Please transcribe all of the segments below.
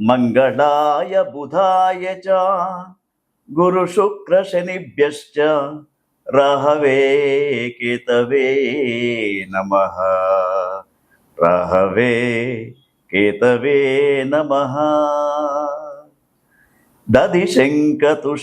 మంగళాయ బుధాయ చ గురు శుక్ర శనిభ్యశ్చ రహవే కేతవే నమ. రహవే కేతవే నమ. దధి శంఖతుషారాభం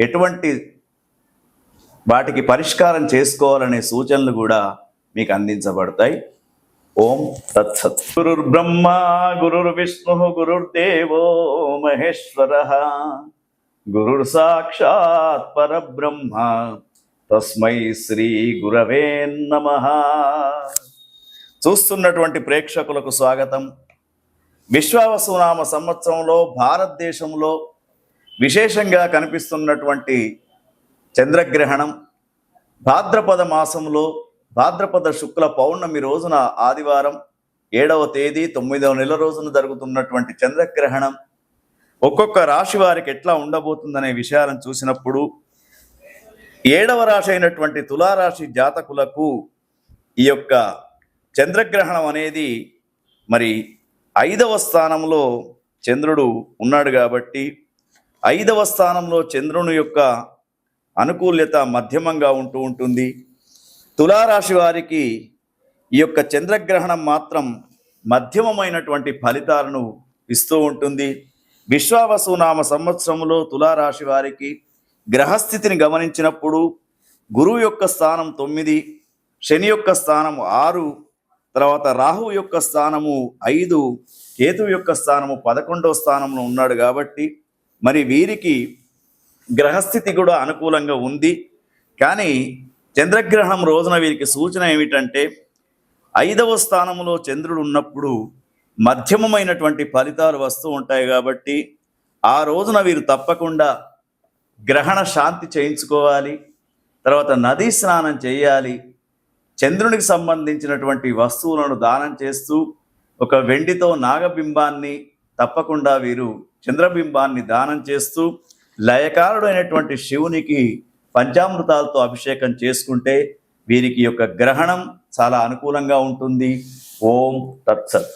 ఎటువంటి వాటికి పరిష్కారం చేసుకోవాలనే సూచనలు కూడా మీకు అందించబడతాయి. ఓం తత్సత్ గురుర్ బ్రహ్మ గురుర్ విష్ణు గురుర్దేవో మహేశ్వర. గురుర్ సాక్షాత్ పరబ్రహ్మ. తస్మై శ్రీ గురవే నమ. చూస్తున్నటువంటి ప్రేక్షకులకు స్వాగతం. విశ్వావసునామ సంవత్సరంలో భారతదేశంలో విశేషంగా కనిపిస్తున్నటువంటి చంద్రగ్రహణం భాద్రపద మాసంలో భాద్రపద శుక్ల పౌర్ణమి రోజున ఆదివారం ఏడవ తేదీ తొమ్మిదవ నెల రోజున జరుగుతున్నటువంటి చంద్రగ్రహణం ఒక్కొక్క రాశి వారికి ఎట్లా ఉండబోతుందనే విషయాలను చూసినప్పుడు ఏడవ రాశి అయినటువంటి తులారాశి జాతకులకు ఈ యొక్క చంద్రగ్రహణం అనేది మరి ఐదవ స్థానంలో చంద్రుడు ఉన్నాడు కాబట్టి ఐదవ స్థానంలో చంద్రుని యొక్క అనుకూల్యత మధ్యమంగా ఉంటూ ఉంటుంది. తులారాశి వారికి ఈ యొక్క చంద్రగ్రహణం మాత్రం మధ్యమమైనటువంటి ఫలితాలను ఇస్తూ ఉంటుంది. విశ్వావసునామ సంవత్సరంలో తులారాశి వారికి గ్రహస్థితిని గమనించినప్పుడు గురువు యొక్క స్థానం తొమ్మిది శని యొక్క స్థానం ఆరు తర్వాత రాహువు యొక్క స్థానము ఐదు కేతువు యొక్క స్థానము పదకొండవ స్థానంలో ఉన్నాడు కాబట్టి మరి వీరికి గ్రహస్థితి కూడా అనుకూలంగా ఉంది. కానీ చంద్రగ్రహణం రోజున వీరికి సూచన ఏమిటంటే ఐదవ స్థానంలో చంద్రుడు ఉన్నప్పుడు మధ్యమమైనటువంటి ఫలితాలు వస్తూ ఉంటాయి కాబట్టి ఆ రోజున వీరు తప్పకుండా గ్రహణ శాంతి చేయించుకోవాలి తర్వాత నదీ స్నానం చేయాలి చంద్రునికి సంబంధించినటువంటి వస్తువులను దానం చేస్తూ ఒక వెండితో నాగబింబాన్ని తప్పకుండా వీరు చంద్రబింబాన్ని దానం చేస్తూ లయకారుడైనటువంటి శివునికి పంచామృతాలతో అభిషేకం చేసుకుంటే వీరికి యొక్క గ్రహణం చాలా అనుకూలంగా ఉంటుంది. ఓం తత్సత్.